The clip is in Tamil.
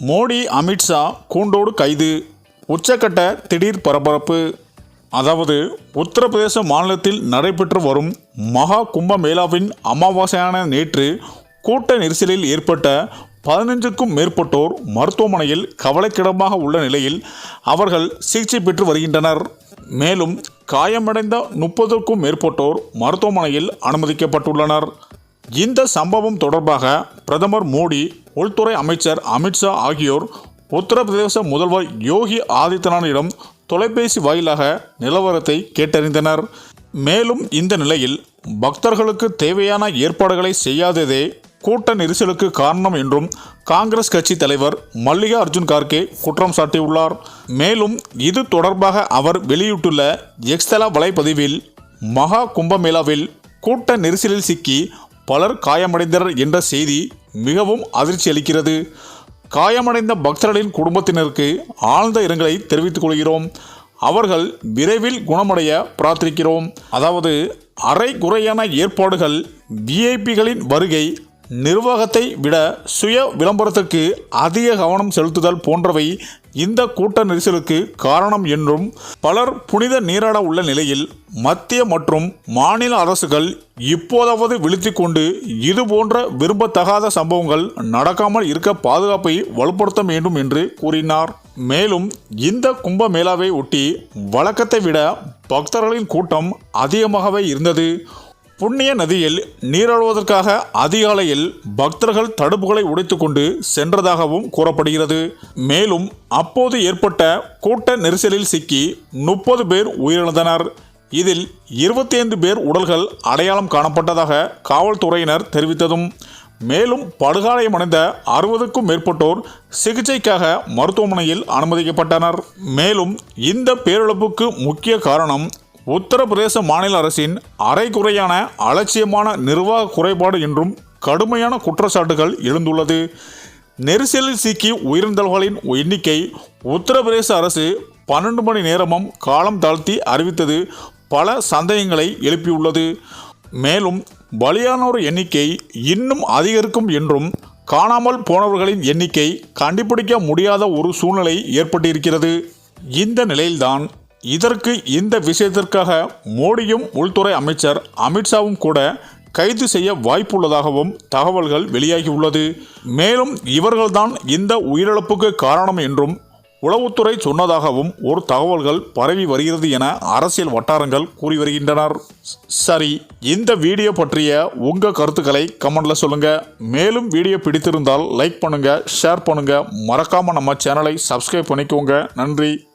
மோடி அமித்ஷா கூண்டோடு கைது. உச்சக்கட்ட திடீர் பரபரப்பு. அதாவது உத்தரப்பிரதேச மாநிலத்தில் நடைபெற்று வரும் மகா கும்பமேளாவின் அமாவாசையான நேற்று கூட்ட நெரிசலில் ஏற்பட்ட பதினஞ்சுக்கும் மேற்பட்டோர் மருத்துவமனையில் கவலைக்கிடமாக உள்ள நிலையில் அவர்கள் சிகிச்சை பெற்று வருகின்றனர். மேலும் காயமடைந்த முப்பதுக்கும் மேற்பட்டோர் மருத்துவமனையில் அனுமதிக்கப்பட்டுள்ளனர். இந்த சம்பவம் தொடர்பாக பிரதமர் மோடி உள்துறை அமைச்சர் அமித்ஷா ஆகியோர் உத்தரப்பிரதேச முதல்வர் யோகி ஆதித்யநாத்திடம் தொலைபேசி வாயிலாக நிலவரத்தை கேட்டறிந்தனர். மேலும் இந்த நிலையில் பக்தர்களுக்கு தேவையான ஏற்பாடுகளை செய்யாததே கூட்ட நெரிசலுக்கு காரணம் என்றும் காங்கிரஸ் கட்சி தலைவர் மல்லிகா அர்ஜுன் கார்கே குற்றம் சாட்டியுள்ளார். மேலும் இது தொடர்பாக அவர் வெளியிட்டுள்ள எக்ஸ்தலா வலைப்பதிவில் மகா கும்பமேளாவில் கூட்ட நெரிசலில் சிக்கி பலர் காயமடைந்தனர் என்ற செய்தி மிகவும் அதிர்ச்சி அளிக்கிறது. காயமடைந்த பக்தர்களின் குடும்பத்தினருக்கு ஆழ்ந்த இரங்கலை தெரிவித்துக் கொள்கிறோம். அவர்கள் விரைவில் குணமடைய பிரார்த்திக்கிறோம். அதாவது அரை குறையான ஏற்பாடுகள் விஐபிகளின் வருகை நிர்வாகத்தை விட சுய விளம்பரத்துக்கு அதிக கவனம் செலுத்துதல் போன்றவை இந்த கூட்ட நெரிசலுக்கு காரணம் என்றும் பலர் புனித நீராட உள்ள நிலையில் மத்திய மற்றும் மாநில அரசுகள் இப்போதாவது விழுத்தி கொண்டு இதுபோன்ற விரும்பத்தகாத சம்பவங்கள் நடக்காமல் இருக்க பாதுகாப்பை வலுப்படுத்த வேண்டும் என்று கூறினார். மேலும் இந்த கும்ப மேளாவை ஒட்டி வழக்கத்தை விட பக்தர்களின் கூட்டம் அதிகமாகவே இருந்தது. புண்ணிய நதியில் நீராடுவதற்காக அதிகாலையில் பக்தர்கள் தடுப்புகளை உடைத்துக்கொண்டு சென்றதாகவும் கூறப்படுகிறது. மேலும் அப்போது ஏற்பட்ட கூட்ட நெரிசலில் சிக்கி முப்பது பேர் உயிரிழந்தனர். இதில் இருபத்தி ஐந்து பேர் உடல்கள் அடையாளம் காணப்பட்டதாக காவல்துறையினர் தெரிவித்ததும் மேலும் படுகாயமடைந்த அறுபதுக்கும் மேற்பட்டோர் சிகிச்சைக்காக மருத்துவமனையில் அனுமதிக்கப்பட்டனர். மேலும் இந்த பேரிழப்புக்கு முக்கிய காரணம் உத்தரப்பிரதேச மாநில அரசின் அரைக்குறையான அலட்சியமான நிர்வாக குறைபாடு என்றும் கடுமையான குற்றச்சாட்டுகள் எழுந்துள்ளது. நெரிசலில் சிக்கி உயிரிழந்தவர்களின் எண்ணிக்கை உத்தரப்பிரதேச அரசு பன்னெண்டு மணி நேரமும் காலம் தாழ்த்தி அறிவித்தது பல சந்தேகங்களை எழுப்பியுள்ளது. மேலும் பலியானோர் எண்ணிக்கை இன்னும் அதிகரிக்கும் என்றும் காணாமல் போனவர்களின் எண்ணிக்கை கண்டுபிடிக்க முடியாத ஒரு சூழ்நிலை ஏற்பட்டிருக்கிறது. இந்த நிலையில்தான் இதற்கு இந்த விஷயத்திற்காக மோடியும் உள்துறை அமைச்சர் அமித்ஷாவும் கூட கைது செய்ய வாய்ப்புள்ளதாகவும் தகவல்கள் வெளியாகியுள்ளது. மேலும் இவர்கள்தான் இந்த உயிரிழப்புக்கு காரணம் என்றும் உளவுத்துறை சொன்னதாகவும் ஒரு தகவல்கள் பரவி வருகிறது என அரசியல் வட்டாரங்கள் கூறி வருகின்றனர். சரி இந்த வீடியோ பற்றிய உங்கள் கருத்துக்களை கமெண்ட்ல சொல்லுங்க. மேலும் வீடியோ பிடித்திருந்தால் லைக் பண்ணுங்க ஷேர் பண்ணுங்க. மறக்காம நம்ம சேனலை சப்ஸ்கிரைப் பண்ணிக்கோங்க. நன்றி.